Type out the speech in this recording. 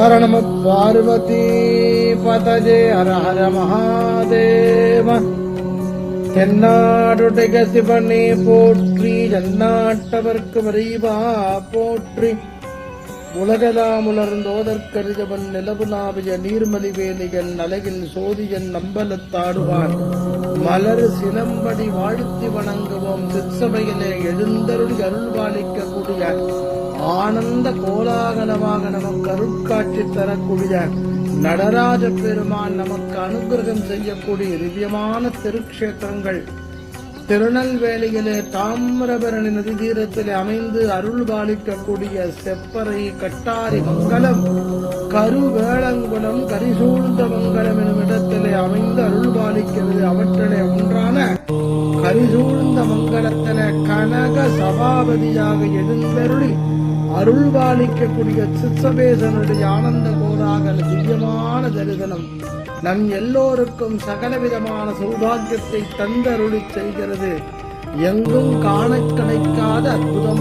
ஹர நம பார்வதி பதஜே ஹர ஹர மகாதேவ. தென்னாடுடைய சிவனே போற்றி ஜன்னாட்டவர்க்கு வரைவா போற்றி. உலகலாம் உலர்ந்தோதற்கருஜவன் நிலவு நாவிய நீர்மலி வேலிகள் நலகில் சோதியன் நம்பலத்தாடுவான் மலர் சிலம்படி வாழ்த்தி வணங்குவோம் சிற்சபையிலே எழுந்தருள் அருள்வாளிக்க கூடிய ஆனந்த கோலாகலமாக நமக்கு அருட்காட்சி தரக்கூடிய நடராஜ பெருமான் நமக்கு அனுகிரகம் செய்யக்கூடிய திவ்யமான திருக்ஷேத்திரங்கள். திருநெல்வேலியிலே தாமிரபரணி நதி தீரத்திலே அமைந்து அருள் பாலிக்கக்கூடிய செப்பறை கட்டாரி மங்கலம் கருவேளங்குளம் கரிசூழ்ந்த மங்கலம் எனும் இடத்திலே அமைந்து அருள் பாலிக்கிறது. அவற்றிலே ஒன்றாக சூழ்ந்த மங்களத்தன கனக சபாபதியாக எழுந்தருளி அருள் பாலிக்கக்கூடிய சித்தபேசனுடைய ஆனந்த கோலாகல திவ்யமான தரிசனம் நம் எல்லோருக்கும் சகலவிதமான சௌபாகியத்தை தந்தருளி செய்கிறது. எங்கும் காண கிடைக்காத அற்புதம்